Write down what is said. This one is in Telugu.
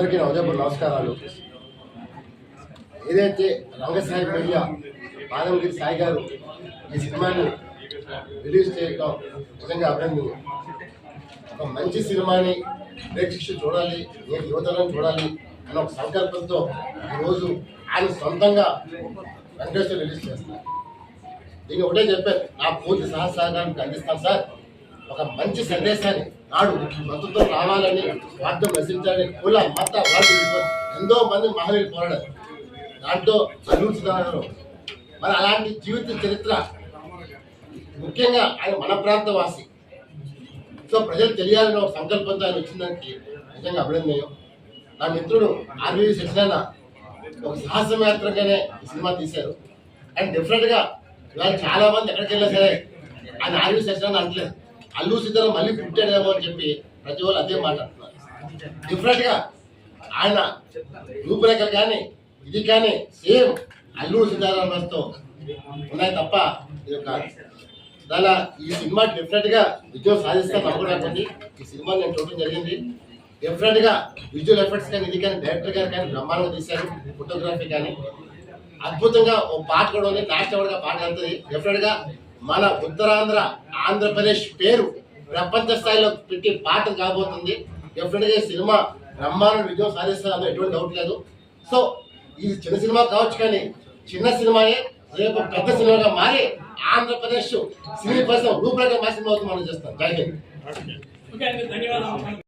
అందరికీ నా ఉదయపూర్ నమస్కారాలు. ఏదైతే రంగసాయి మీడియా పాదంగిరి సాయి గారు ఈ సినిమాని రిలీజ్ చేయడం నిజంగా అభినందనీయం. ఒక మంచి సినిమాని ప్రేక్షకులు చూడాలి నేను యువతరం చూడాలి అన్న ఒక సంకల్పంతో ఈరోజు ఆయన సొంతంగా వెంకటేశ్వర రిలీజ్ చేస్తున్నారు దీన్ని ఒకటే చెప్పారు నా పూర్తి సహసహకారం అందిస్తాను సార్. ఒక మంచి సందేశాన్ని నాడు మద్దతుతో రావాలని వాటితో నశించాలని కుల మత వాటి ఎంతో మంది మహిళలు పోరాడారు దాంట్లో అభివృద్ధి మరి అలాంటి జీవిత చరిత్ర ముఖ్యంగా ఆయన మన ప్రాంత వాసి. సో ప్రజలు తెలియాలని ఒక సంకల్పంతో ఆయన వచ్చిందానికి నిజంగా అభినందనీయం. నా మిత్రుడు ఆర్వీ సత్యనారాయణ ఒక సాహసయాత్రగానే సినిమా తీశారు. అండ్ డిఫరెంట్గా ఇవాళ చాలామంది ఎక్కడికి వెళ్ళినా సరే ఆయన ఆర్వీ సత్యనారాయణ అంటలేదు అల్లు సీతారాం మళ్ళీ పుట్టాడేమో అని చెప్పి ప్రతి వాళ్ళు అదే మాట్లాడుతున్నారు డిఫరెంట్గా ఆయన రూపురేఖలు కానీ ఇది కానీ సేమ్ అల్లు సీతారామరాజుతో ఉన్నాయి తప్ప ఇది ఒక దాని ఈ సినిమా డిఫరెంట్గా విజయం సాధిస్తాను అనుకోలేకపోతే ఈ సినిమా నేను చూడడం జరిగింది. డిఫరెంట్గా విజువల్ ఎఫెక్ట్స్ కానీ ఇది కానీ డైరెక్టర్ గారు కానీ బ్రహ్మాండంగా తీశారు ఫోటోగ్రఫీ కానీ. అద్భుతంగా ఓ పాట కూడా ఉంది నాట్యవాడిగా పాట వెళ్తుంది. డెఫినెట్గా మన ఉత్తరాంధ్ర ఆంధ్రప్రదేశ్ పేరు ప్రపంచ స్థాయిలో పెట్టి పాట కాబోతుంది. డెఫినెట్ సినిమా బ్రహ్మాండ విజయం సాధిస్తుందో ఎటువంటి డౌట్ లేదు. సో ఇది చిన్న సినిమా కావచ్చు కానీ చిన్న సినిమాయే రేపు పెద్ద సినిమాగా మారి ఆంధ్రప్రదేశ్ సినీ పరిశ్రమ రూపురేఖ మా సినిమా మనం చేస్తాం. జై హింద్ ధన్యవాదాలు.